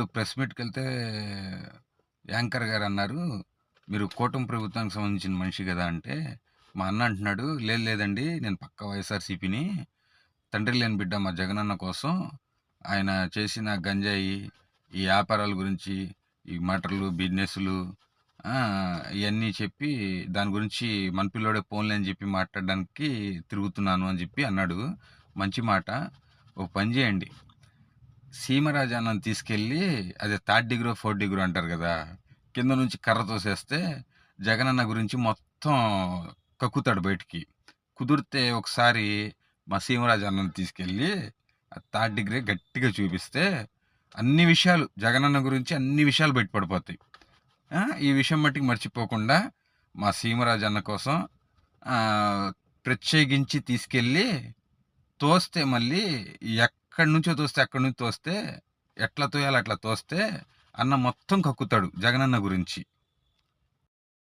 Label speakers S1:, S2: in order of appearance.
S1: ఇప్పుడు press మీట్‌కెళ్తే anchor గారు అన్నారు "మీరు కూటమి ప్రభుత్వానికి సంబంధించిన మనిషి కదా అంటే, మా అన్న అంటున్నాడు, "లేదు లేదండి నేను పక్క వైఎస్ఆర్‌సీపీని. తండ్రి లేని బిడ్డ మా జగనన్న కోసం ఆయన చేసిన గంజాయి, ఈ వ్యాపారాల గురించి, ఈ మటర్లు, బిజినెస్‌లు ఇవన్నీ చెప్పి దాని గురించి మన పిల్లోడే పోన్లే అని చెప్పి మాట్లాడడానికి తిరుగుతున్నాను" అని చెప్పి అన్నాడు. మంచి మాట. ఒక పని చేయండి. సీమరాజు అన్నని తీసుకెళ్ళి అదే థర్డ్ డిగ్రో, ఫోర్త్ డిగ్రో అంటారు కదా కింద నుంచి కర్ర తోసేస్తే జగనన్న గురించి మొత్తం కక్కుతాడు బయటికి. కుదిరితే ఒకసారి మా సీమరాజు అన్నని తీసుకెళ్ళి ఆ థర్డ్ డిగ్రీ గట్టిగా చూపిస్తే అన్ని విషయాలు జగనన్న గురించి అన్ని విషయాలు బయట పడిపోతాయి. ఈ విషయం మట్టికి మర్చిపోకుండా మా సీమరాజు అన్న కోసం ప్రత్యేకించి తీసుకెళ్ళి తోస్తే మళ్ళీ ఎక్కడి నుంచో తోస్తే అక్కడి నుంచి తోస్తే ఎట్లా తోయాలో అట్లా తోస్తే అన్న మొత్తం కక్కుతాడు జగనన్న గురించి.